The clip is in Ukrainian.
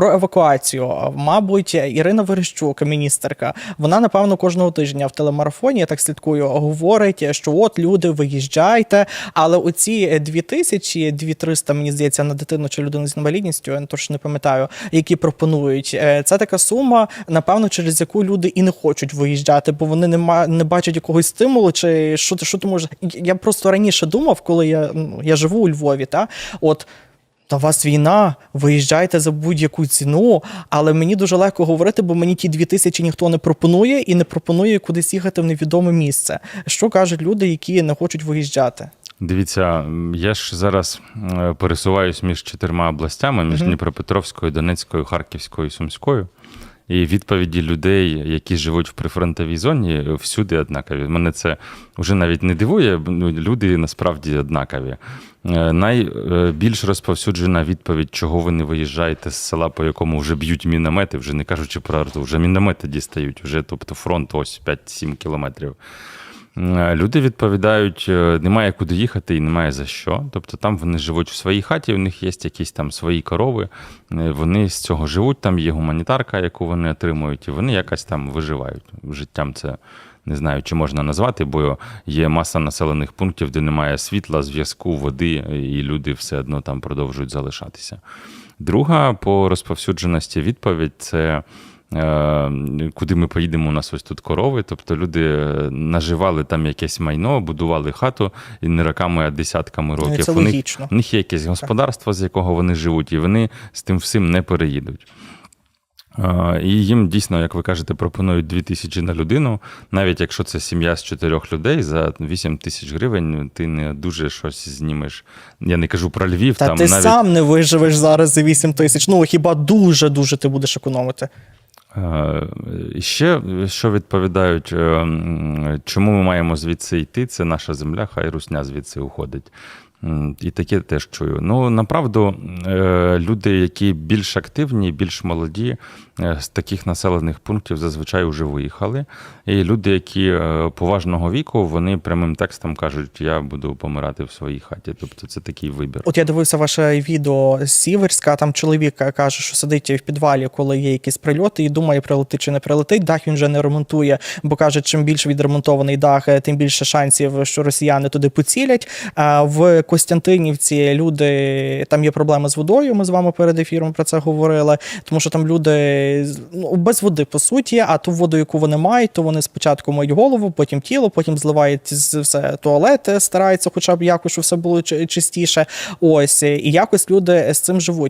Про евакуацію. Мабуть, Ірина Верещук, міністерка, вона напевно кожного тижня в телемарафоні, я так слідкую, говорить, що от люди, виїжджайте. Але оці дві тисячі, дві триста, мені здається, на дитину чи людину з інвалідністю, я точно не пам'ятаю, які пропонують. е, Це така сума, напевно, через яку люди і не хочуть виїжджати, бо вони не не бачать якогось стимулу, чи що що ти можеш. Я просто раніше думав, коли я, ну, я живу у Львові, та от. Та у вас війна, виїжджайте за будь-яку ціну, але мені дуже легко говорити, бо мені ті дві тисячі ніхто не пропонує і не пропонує кудись їхати в невідоме місце. Що кажуть люди, які не хочуть виїжджати? Дивіться, я ж зараз е, пересуваюсь між чотирма областями: між Дніпропетровською, Донецькою, Харківською і Сумською. І відповіді людей, які живуть в прифронтовій зоні, всюди однакові. Мене це вже навіть не дивує. Ну, люди насправді однакові. Е, Найбільш розповсюджена відповідь, чого ви не виїжджаєте з села, по якому вже б'ють міномети, вже не кажучи про арту, вже міномети дістають, вже тобто фронт ось 5-7 кілометрів. Е, Люди відповідають, е, немає куди їхати і немає за що. Тобто там вони живуть в своїй хаті, у них є якісь там свої корови, е, вони з цього живуть, там є гуманітарка, яку вони отримують, і вони якось там виживають. Життям це не знаю, чи можна назвати, бо є маса населених пунктів, де немає світла, зв'язку, води, і люди все одно там продовжують залишатися. Друга по розповсюдженості відповідь це. Е, Куди ми поїдемо, у нас ось тут корови. Тобто люди е, наживали там якесь майно, будували хату і не роками, а десятками Ну, років. це у, них, у них є якесь господарство, з якого вони живуть, і вони з тим всім не переїдуть. Е, І їм дійсно, як ви кажете, пропонують 2 тисячі на людину. Навіть якщо це сім'я з чотирьох людей, за 8 тисяч гривень ти не дуже щось знімеш. Я не кажу про Львів, Та там ти навіть сам не виживеш зараз за 8 тисяч. Ну хіба дуже дуже ти будеш економити? Е, ще що відповідають, е, чому ми маємо звідси йти? Це наша земля, хай русня звідси уходить. І таке теж чую. Ну, направду, е, люди, які більш активні, більш молоді, е, з таких населених пунктів зазвичай вже виїхали. І люди, які е, поважного віку, вони прямим текстом кажуть, я буду помирати в своїй хаті. Тобто це такий вибір. От я дивився ваше відео з Сіверська. Там чоловік каже, що сидить в підвалі, коли є якісь прильоти, і думає, прилетить чи не прилетить. Дах він вже не ремонтує, бо каже, чим більш відремонтований дах, тим більше шансів, що росіяни туди поцілять. В Костянтинівці люди там є проблеми з водою. Ми з вами перед ефіром про це говорили. Тому що там люди ну, без води по суті, а ту воду, яку вони мають, то вони спочатку мають голову, потім тіло, потім зливають все туалети, стараються, хоча б якось, щоб все було чистіше. Ось і якось люди з цим живуть.